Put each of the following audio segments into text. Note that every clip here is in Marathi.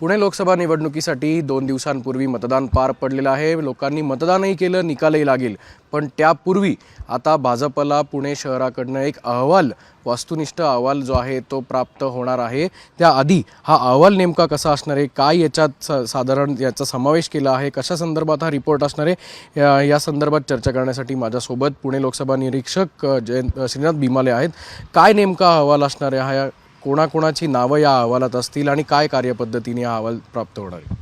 पुणे लोकसभा निवडणुकीसाठी दोन दिवसांपूर्वी मतदान पार पडलेलं आहे. लोकांनी मतदानही केलं निकालही लागेल. पण त्यापूर्वी आता भाजपला पुणे शहराकडनं एक अहवाल वास्तुनिष्ठ अहवाल जो आहे तो प्राप्त होणार आहे. त्याआधी हा अहवाल नेमका कसा असणार आहे? काय याच्यात स- साधारण याचा समावेश केला आहे? कशा संदर्भात हा रिपोर्ट असणार आहे? या- या संदर्भात चर्चा करण्यासाठी माझ्यासोबत पुणे लोकसभा निरीक्षक जयंत श्रीनाथ भीमाले आहेत. काय नेमका अहवाल असणार आहे हा कोणाकोणाची नावं या अहवालात असतील आणि काय कार्यपद्धतीने हा अहवाल प्राप्त होणार आहे?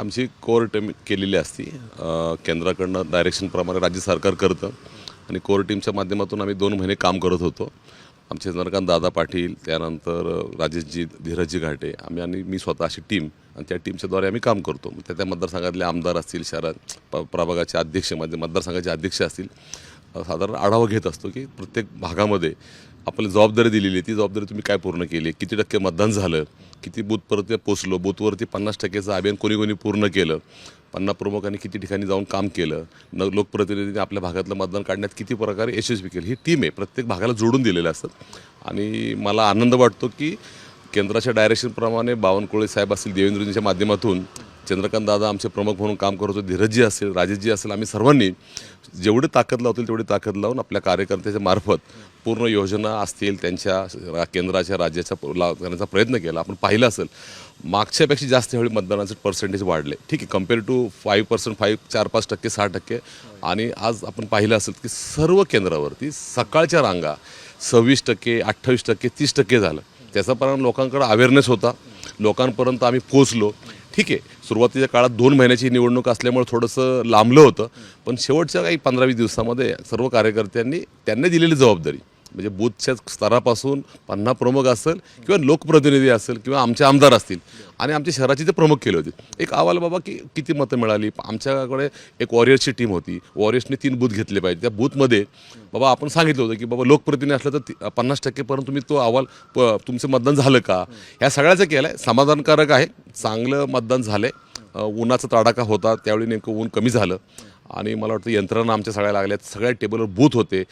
आमची कोर टीम केलेली असती. केंद्राकडनं डायरेक्शनप्रमाणे राज्य सरकार करतं. आणि कोर टीमच्या माध्यमातून आम्ही दोन महिने काम करत होतो. आमचे चंद्रकांत दादा पाटील त्यानंतर राजेशजी धीरजजी घाटे आम्ही आणि मी स्वतः अशी टीम आणि त्या टीमच्याद्वारे आम्ही काम करतो. त्या त्या मतदारसंघातले आमदार असतील शहरात प प्रभागाचे अध्यक्षमध्ये मतदारसंघाचे अध्यक्ष असतील. साधारण आढावा घेत असतो की प्रत्येक भागामध्ये आपल्याला जबाबदारी दिलेली आहे. ती जबाबदारी तुम्ही काय पूर्ण केली किती टक्के मतदान झालं? किती बूथपर्यंत पोचलो बूथवरती पन्नास टक्केचं अभियान कोणी कोणी पूर्ण केलं? पन्नास प्रमुखांनी किती ठिकाणी जाऊन काम केलं? न लोकप्रतिनिधींनी आपल्या भागातलं मतदान काढण्यात किती प्रकारे यशस्वी केलं? ही टीम आहे. प्रत्येक भागाला जोडून दिलेलं असतं. आणि मला आनंद वाटतो की केंद्राच्या डायरेक्शनप्रमाणे बावनकुळे साहेब असतील देवेंद्रजींच्या माध्यमातून चंद्रकांत दादा आमचे प्रमुख म्हणून काम करत होते धीरजजी असेल राजेशजी असेल आम्ही सर्वांनी जेवढी ताकद लावतील तेवढी ताकद लावून आपल्या कार्यकर्त्याच्या मार्फत पूर्ण योजना असतील त्यांच्या केंद्राच्या राज्याच्या लाव ला करण्याचा प्रयत्न केला. आपण पाहिलं असेल मागच्यापेक्षा जास्त वेळी मतदानाचे पर्सेंटेज वाढले. ठीक आहे compare to five percent five चार पाच टक्के सहा टक्के. आणि आज आपण पाहिलं असेल की सर्व केंद्रावरती सकाळच्या रांगा सव्वीस टक्के अठ्ठावीस टक्के तीस टक्के झालं. त्याचा परिणाम लोकांकडे अवेअरनेस होता. लोकांपर्यंत आम्ही पोचलो ठीक आहे. सुरुवातीच्या काळात दोन महिन्याची निवडणूक असल्यामुळे थोडंसं लांबलं होतं. पण शेवटच्या काही पंधरा वीस दिवसामध्ये सर्व कार्यकर्त्यांनी त्यांनी दिलेली जबाबदारी. म्हणजे बूथच्या स्तरापासून पन्ना प्रमुख असेल किंवा लोकप्रतिनिधी असेल किंवा आमचे आमदार असतील. आणि आमच्या शहराचे ते प्रमुख केले होते. एक अहवाल बाबा की किती मतं मिळाली? आमच्याकडे एक वॉरियर्सची टीम होती. वॉरियर्सने तीन बूथ घेतले पाहिजे. त्या बूथमध्ये बाबा आपण सांगितलं होतं की बाबा लोकप्रतिनिधी असलं तर पन्नास टक्केपर्यंत तुम्ही तो अहवाल प तुमचं मतदान झालं का? ह्या सगळ्याचं केलं आहे समाधानकारक आहे. चांगलं मतदान झालं आहे उन्हाचा तडाखा होता. त्यावेळी नेमकं ऊन कमी झालं. आणि मला वाटतं यंत्रणा आमच्या सगळ्या लागल्यात सगळ्या टेबलवर बूथ होते.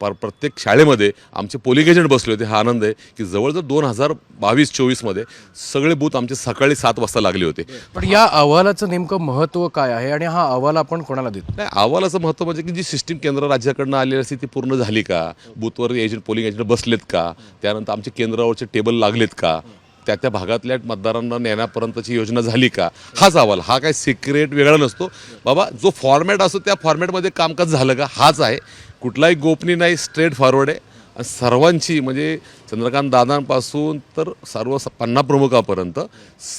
पार प्रत्येक शाळेमध्ये आमचे पोलिंग एजंट बसले होते. हा आनंद आहे की जवळजवळ दोन हजार बावीस चोवीसमध्ये सगळे बूथ आमचे सकाळी सात वाजता लागले होते. पण या अहवालाचं नेमकं महत्त्व काय आहे आणि हा अहवाल आपण कोणाला देतो? नाही अहवालाचं महत्त्व म्हणजे की जी सिस्टीम केंद्र राज्याकडनं आलेली असते ती पूर्ण झाली का? बूथवर एजंट पोलिंग एजंट बसलेत का? त्यानंतर आमचे केंद्रावरचे टेबल लागलेत का? त्या त्या भागातल्या मतदारांना नेण्यापर्यंतची योजना झाली का? हाच अहवाल. हा काय सिक्रेट वेगळा नसतो. बाबा जो फॉर्मॅट असतो त्या फॉर्मॅटमध्ये कामकाज झालं का? हाच आहे. कुठलाही गोपनीय नाही स्ट्रेट फॉरवर्ड आहे. सर्वांची म्हणजे चंद्रकांत दादांपासून तर सर्व स- पन्नास प्रमुखापर्यंत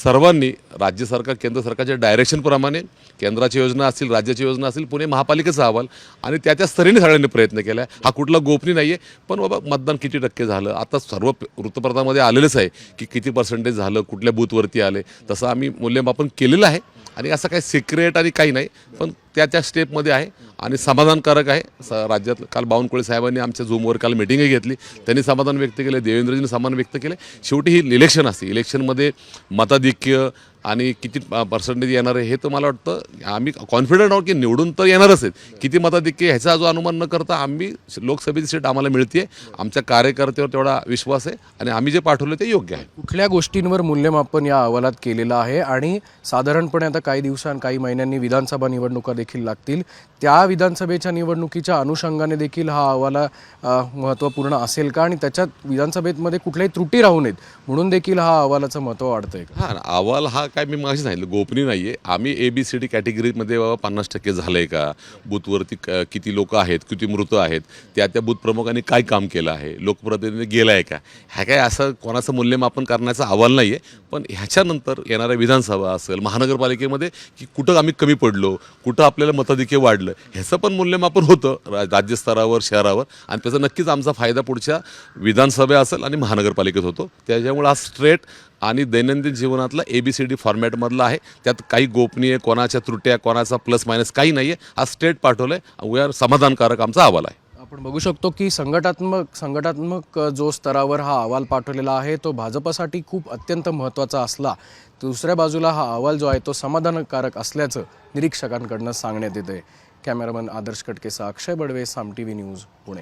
सर्वांनी राज्य सरकार केंद्र सरकारच्या डायरेक्शनप्रमाणे केंद्राची योजना असतील राज्याची योजना असतील पुणे महापालिकेचा अहवाल आणि त्या त्या स्तरीने सगळ्यांनी प्रयत्न केला. आहे हा कुठला गोपनीय नाही आहे पण बाबा मतदान किती टक्के झालं? आता सर्व वृत्तपत्रामध्ये आलेलंच आहे की किती पर्सेंटेज झालं कुठल्या बूथवरती आले. तसं आम्ही मूल्यमापन केलेलं आहे. आणि असं काही सिक्रेट आणि काही नाही पण त्या त्या स्टेपमध्ये आहे. आणि समाधानकारक आहे. स राज्यात काल बावनकुळे साहेबांनी आमच्या झूमवर काल मिटिंगही घेतली. त्यांनी समाधान व्यक्त केलं. देवेंद्रजींनी समाधान व्यक्त केलं. शेवटी ही इलेक्शन असते. इलेक्शनमध्ये मताधिक्य आणि किती पर्सेंटेज येणार आहे हे तर मला वाटतं आम्ही कॉन्फिडंट आहोत की निवडून तर येणारच आहेत. किती मताधिक्य ह्याचा जो अनुमान न करता आम्ही लोकसभेची सीट आम्हाला मिळते आमच्या कार्यकर्त्यावर तेवढा विश्वास आहे आणि आम्ही जे पाठवलं ते योग्य आहे. कुठल्या गोष्टींवर मूल्यमापन या अहवालात केलेलं आहे? आणि साधारणपणे आता काही दिवसां काही महिन्यांनी विधानसभा निवडणुका देखील लागतील. त्या विधानसभेच्या निवडणुकीच्या अनुषंगाने देखील हा अहवाला महत्त्वपूर्ण असेल का? आणि त्याच्यात विधानसभेमध्ये कुठल्याही त्रुटी राहू नयेत म्हणून देखील हा अहवालाचं महत्त्व वाढतंय का? हा अहवाल हा काय मी मागे सांगितलं गोपनीय नाही आहे आम्ही ए बी सी डी कॅटेगरीमध्ये बाबा पन्नास टक्के झालं आहे का? बूथवरती क- किती लोक आहेत किती मृत आहेत त्या त्या बूथ प्रमुखांनी काय काम केलं आहे लोकप्रतिनिधी गेला आहे का? ह्या काय असं कोणाचं मूल्यमापन करण्याचा अहवाल नाही आहे पण ह्याच्यानंतर येणाऱ्या विधानसभा असेल महानगरपालिकेमध्ये की कुठं आम्ही कमी पडलो कुठं आपल्याला मताधिक्य वाढलं ह्याचं पण मूल्यमापन होतं रा राज्यस्तरावर शहरावर आणि त्याचा नक्कीच आमचा फायदा पुढच्या विधानसभा असेल आणि महानगरपालिकेत होतो. त्याच्यामुळे हा स्ट्रेट आणि दैनंदिन जीवनातला ए बी सी डी फॉर्मॅटमधला आहे. त्यात काही गोपनीय कोणाच्या त्रुट्या कोणाचा प्लस मायनस काही नाही आहे हा स्टेट पाठवलं आहे वी आर समाधानकारक आमचा अहवाल आहे. आपण बघू शकतो की संघटात्मक संघटात्मक जो स्तरावर हा अहवाल पाठवलेला आहे तो भाजपासाठी खूप अत्यंत महत्त्वाचा असला. दुसऱ्या बाजूला हा अहवाल जो आहे तो समाधानकारक असल्याचं निरीक्षकांकडनं सांगण्यात येतं आहे cameraman Adarsh कटकेसा Akshay Badve Saam T V news Pune.